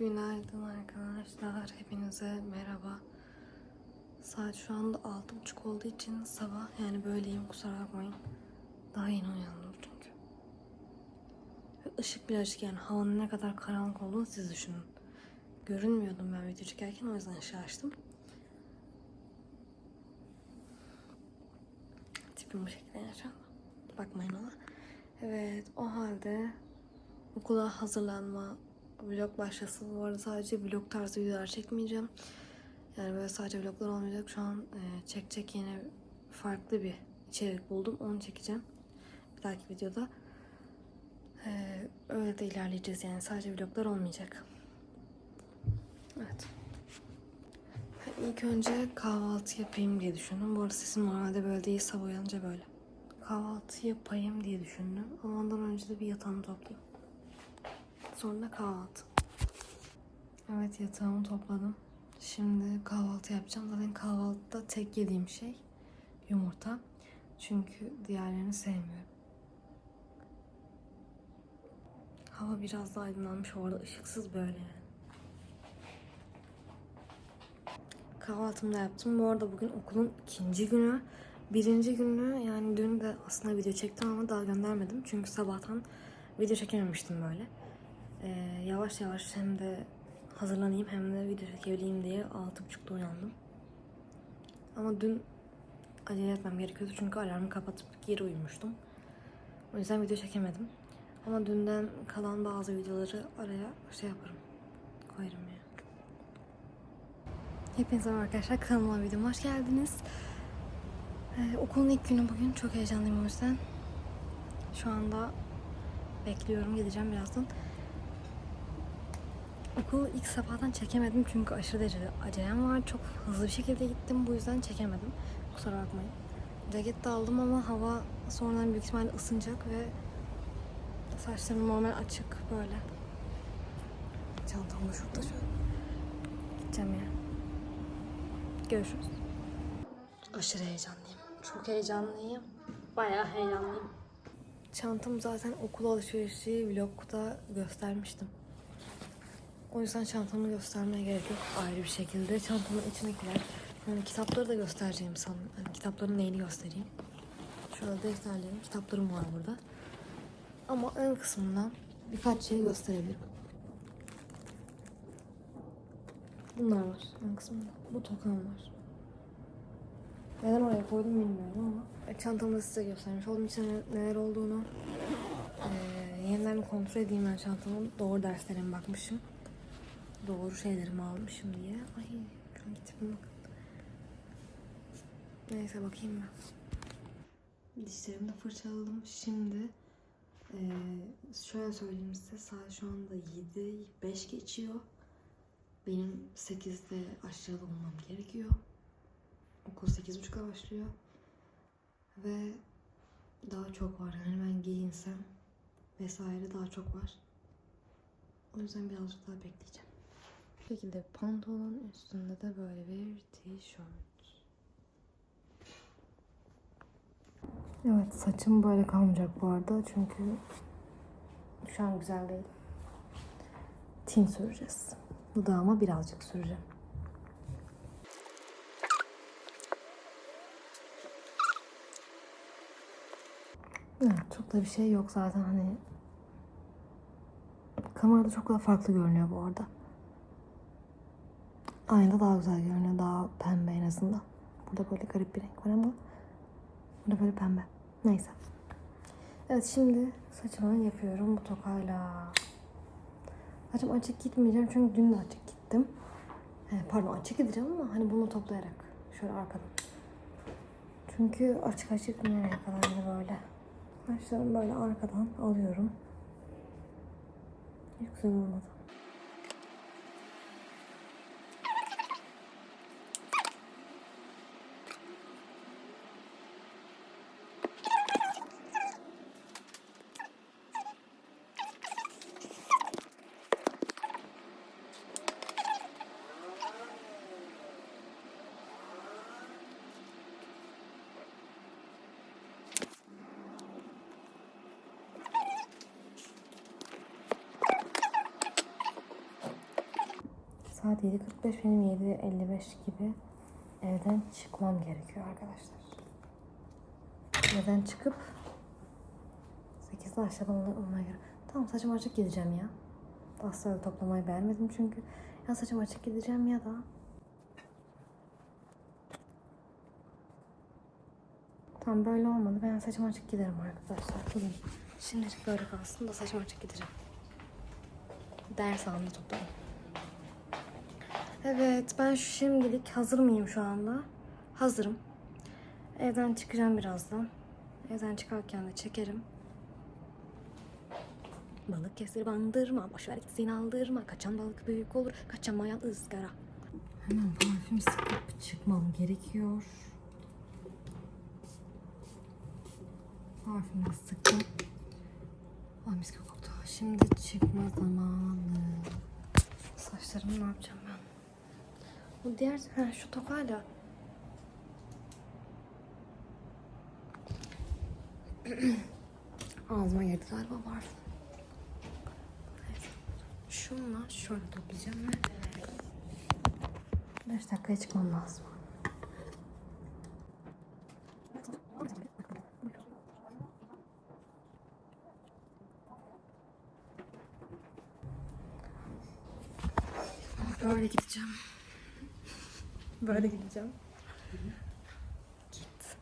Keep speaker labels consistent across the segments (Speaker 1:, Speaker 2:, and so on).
Speaker 1: Günaydın arkadaşlar. Hepinize merhaba. Saat şu anda altı buçuk olduğu için sabah yani böyleyim kusura bakmayın. Daha yeni uyandım çünkü. Ve ışık bile açık yani havanın ne kadar karanlık olduğunu siz düşünün. Görünmüyordum ben video çekerken o yüzden ışığı açtım. Tipim bu şekilde an. Bakmayın ona. Evet o halde okula hazırlanma vlog başlasın. Bu arada sadece vlog tarzı videolar çekmeyeceğim. Yani böyle sadece vloglar olmayacak. Şu an e, çekecek yine farklı bir içerik buldum. Onu çekeceğim. Bir dahaki videoda. E, öyle de ilerleyeceğiz yani. Sadece vloglar olmayacak. Evet. İlk önce kahvaltı yapayım diye düşündüm. Bu arada sesim normalde böyle değil. Sabah uyanınca böyle. Kahvaltı yapayım diye düşündüm. Ama ondan önce de bir yatağımı toplayayım. Sonra kahvaltı. Evet yatağımı topladım. Şimdi kahvaltı yapacağım. Zaten kahvaltıda tek yediğim şey yumurta. Çünkü diğerlerini sevmiyorum. Hava biraz da aydınlanmış orada ışıksız böyle yani. Kahvaltımı da yaptım. Bu arada bugün okulun ikinci günü. Birinci günü yani dün de aslında video çektim ama daha göndermedim. Çünkü sabahtan video çekememiştim böyle. Ee, yavaş yavaş hem de hazırlanayım hem de video çekebileyim diye altı buçukta uyandım. Ama dün acele etmem gerekiyordu çünkü alarmı kapatıp geri uyumuştum. O yüzden video çekemedim. Ama dünden kalan bazı videoları araya şey yaparım. Koyarım ya. Hepinize merhaba arkadaşlar. Kanalıma videoma hoş geldiniz. Ee, okulun ilk günü bugün. Çok heyecanlıyım o yüzden. Şu anda bekliyorum. Gideceğim birazdan. Okulu ilk safhadan çekemedim çünkü aşırı derecede acelem var. Çok hızlı bir şekilde gittim. Bu yüzden çekemedim. Kusura bakmayın. Ceket de aldım ama hava sonradan büyük ihtimalle ısınacak ve saçlarım normal açık böyle. Çantam da şurada şu an. Gideceğim ya. Görüşürüz. Aşırı heyecanlıyım. Çok heyecanlıyım. Bayağı heyecanlıyım. Çantam zaten okul alışverişi vlogda göstermiştim. O yüzden çantamı göstermeye gerek yok ayrı bir şekilde. Çantamın içindekiler, yani kitapları da göstereceğim sanırım. Hani kitapların neyini göstereyim. Şurada defterlerim, kitaplarım var burada. Ama ön kısmından birkaç şey gösterebilirim. Bunlar var ön kısmında. Bu tokam var. Neden oraya koydum bilmiyorum ama e, çantamda size göstermiş oldum içinde neler olduğunu. Ee, yeniden kontrol edeyim ben çantamın. Doğru derslerime bakmışım. Doğru şeylerimi almışım diye. Ay şuna tipime bakın. Neyse bakayım ben. Dişlerimi de fırçaladım. Şimdi ee, şöyle söyleyeyim size saat şu anda 7 5 geçiyor. Benim 8'de aşağıda olmam gerekiyor. Okul 8.30'da başlıyor. Ve daha çok var. Yani ben giyinsem vesaire daha çok var. O yüzden birazcık daha bekleyeceğim. Şekilde pantolon üstünde de böyle bir tişört. Evet saçım böyle kalmayacak bu arada çünkü şu an güzel değil. Tin süreceğiz. Dudağıma birazcık süreceğim. Evet, çok da bir şey yok zaten hani kamerada çok daha farklı görünüyor bu arada. Aynada daha güzel görünüyor. Daha pembe en azından. Burada böyle garip bir renk var ama burada böyle pembe. Neyse. Evet şimdi saçımı yapıyorum bu tokayla. Saçım açık gitmeyeceğim çünkü dün de açık gittim. He, pardon açık gideceğim ama hani bunu toplayarak. Şöyle arkadan. Çünkü açık açık nereye kadar yine böyle. Saçlarımı böyle arkadan alıyorum. Hiç güzel olmadı. Saat 7.45 benim 7.55 gibi evden çıkmam gerekiyor arkadaşlar. Evden çıkıp 8'de aşağıdan olmaya göre. Tamam saçım açık gideceğim ya. Asla toplamayı beğenmedim çünkü. Ya saçım açık gideceğim ya da Tamam böyle olmadı. Ben saçım açık giderim arkadaşlar. Bugün şimdilik böyle kalsın da saçım açık gideceğim. Ders anında toplarım. Evet ben şimdilik hazır mıyım şu anda? Hazırım. Evden çıkacağım birazdan. Evden çıkarken de çekerim. Balık kesir bandırma, boşver gitsin aldırma. Kaçan balık büyük olur, kaçamayan ızgara. Hemen parfüm sıkıp çıkmam gerekiyor. Parfümü sıktım. Ay mis koktu. Şimdi çıkma zamanı. Saçlarımı ne yapacağım? Bu diğer, ha şu tokayla. Ağzıma girdi galiba parfüm. Neyse. Şunla şöyle toplayacağım ve 5 dakikaya çıkmam lazım. Böyle gideceğim. Böyle gideceğim. Git.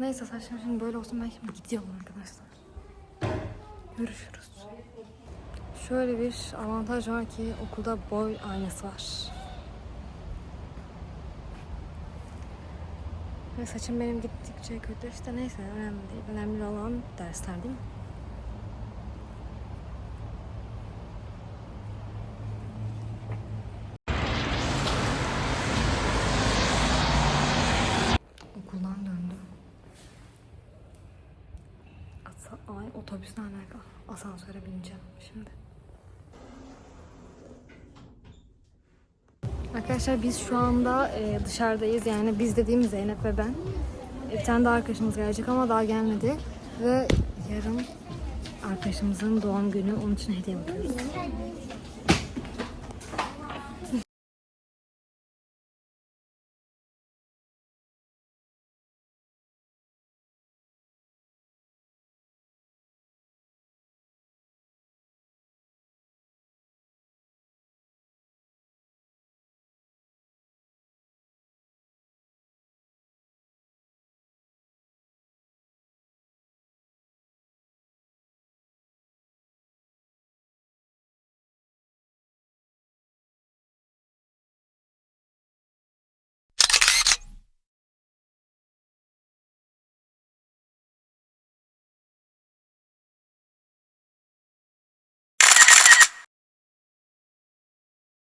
Speaker 1: Neyse saçlarım şimdi böyle olsun ben şimdi gidiyorum arkadaşlar. Görüşürüz. Şöyle bir avantaj var ki okulda boy aynası var. Ve saçım benim gittikçe kötü işte neyse önemli değil. Önemli olan dersler değil mi? Asa, ay otobüs ne alaka? Asansöre bineceğim şimdi. Arkadaşlar biz şu anda e, dışarıdayız. Yani biz dediğim Zeynep ve ben. E, bir tane daha arkadaşımız gelecek ama daha gelmedi. Ve yarın arkadaşımızın doğum günü. Onun için hediye bakıyoruz.